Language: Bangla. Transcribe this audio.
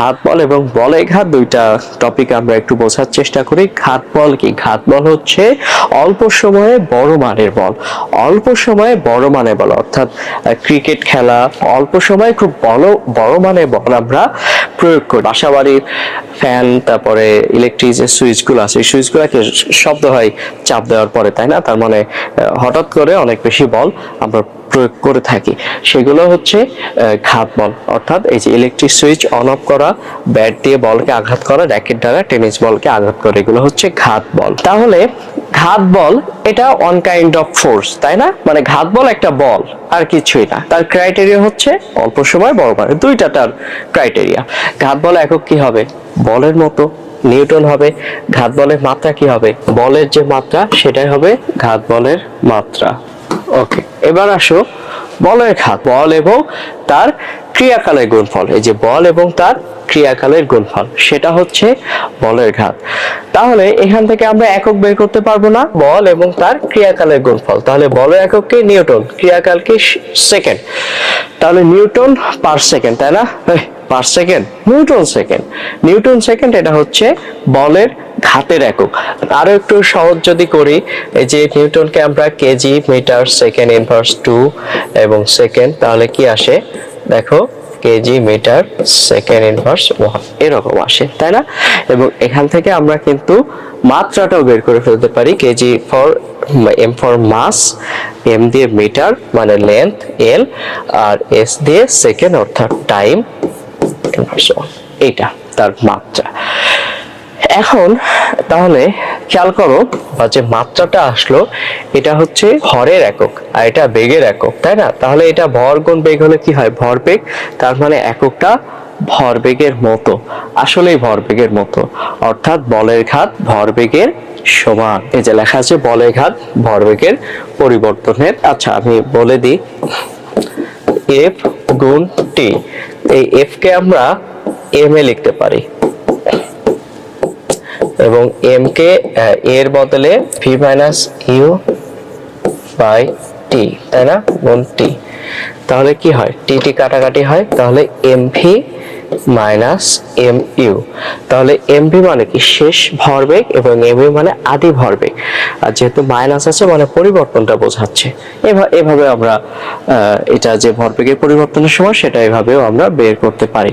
ঘাত বল এবং বলে ঘাত দুইটা টপিক আমরা একটু বোঝার চেষ্টা করি। ঘাত বল কি? ঘাত বল হচ্ছে অল্প সময়ে বড় মানের বল। অল্প সময়ে বড় মানে বল, অর্থাৎ ক্রিকেট খেলা, অল্প সময়ে খুব বড় বড় মানে বল আমরা প্রয়োগ করি। বাসাবাড়ির ফ্যান তারপরে ইলেকট্রিক যে সুইচগুলো আছে, সুইচগুলোকে শব্দ হয় চাপ দেওয়ার পরে, তাই না? তার মানে হঠাৎ করে অনেক বেশি বল আমরা প্রয়োগ করে থাকি। সেগুলো হচ্ছে ঘাত বল। অর্থাৎ এই যে ইলেকট্রিক সুইচ অন অফ করা ব্যাট দিয়ে বলকে আঘাত করা র্যাকেট দ্বারা টেনিস বলকে আঘাত করে, এগুলো হচ্ছে ঘাত বল। তাহলে ঘাত বল, এটা অন কাইন্ড অফ ফোর্স তাই না? মানে ঘাত বল একটা বল, আর কিছুই না। তার ক্রাইটেরিয়া হচ্ছে অল্প সময়, বড় মানে দুইটা তার ক্রাইটেরিয়া ঘাত বল একক কি হবে? বলের মতো। নিউটন হবে। ঘাত বলের মাত্রা কি হবে? বলের যে মাত্রা, সেটাই হবে ঘাত বলের মাত্রা। ওকে এবার আসো বলের ঘাত বল এবং তার ক্রিয়াকালের গুণফল, এই যে বল এবং তার ক্রিয়াকালের গুণফল, সেটা হচ্ছে বলের ঘাত। তাহলে এখান থেকে আমরা একক বের করতে পারব না, বল এবং তার ক্রিয়াকালের গুণফল। তাহলে বলের এককে নিউটন। ক্রিয়াকালকে সেকেন্ড। তাহলে নিউটন পার সেকেন্ড, তাই না? Per second, newton second. Newton second, এটা হচ্ছে বলের ঘাতের একক। আরও একটু সহজ যদি করি, এই যে নিউটনকে আমরা KG metre second inverse two এবং সেকেন্ড, তাহলে কি আসে? দেখো, KG metre second inverse one এরকম আসে, তাই না? এবং এখান থেকে আমরা কিন্তু মাত্রাটাও বের করে ফেলতে পারি, KG for M for mass M দিয়ে মিটার মানে লেন্থ এল আর এস দিয়ে সেকেন্ড, অর্থাৎ টাইম ইনভার্স ওয়ান এইটা, তার মাত্রা। এখন তাহলে খেয়াল করো, বা যে মাত্রাটা আসলো, এটা হচ্ছে ভরের একক, আর এটা বেগের একক, তাই না? তাহলে এটা ভর গুণ বেগ হলে কি হয়? ভরবেগ তার মানে এককটা ভরবেগের মতো, আসলেই ভরবেগের মতো। অর্থাৎ বলের ঘাত ভরবেগের সমান। এই যে লেখা আছে, বলের ঘাত ভরবেগের পরিবর্তনের। আচ্ছা আমি বলে দিই এফ গুণ টি এই এফ কে আমরা এম এ লিখতে পারি। এবং এম কে এর বদলে V minus U by T তাই না? গুণ টি তাহলে কি হয়? টি টি কাটাকাটি হয়, তাহলে M V minus M U তাহলে এম ভি মানে কি? শেষ ভরবেগ এবং এম ইউ মানে আদি ভরবেগ। আর যেহেতু মাইনাস আছে মানে পরিবর্তনটা বোঝাচ্ছে। এভা- এভাবে আমরা এটা যে ভরবেগের পরিবর্তনের সময়, সেটা এভাবেও আমরা বের করতে পারি।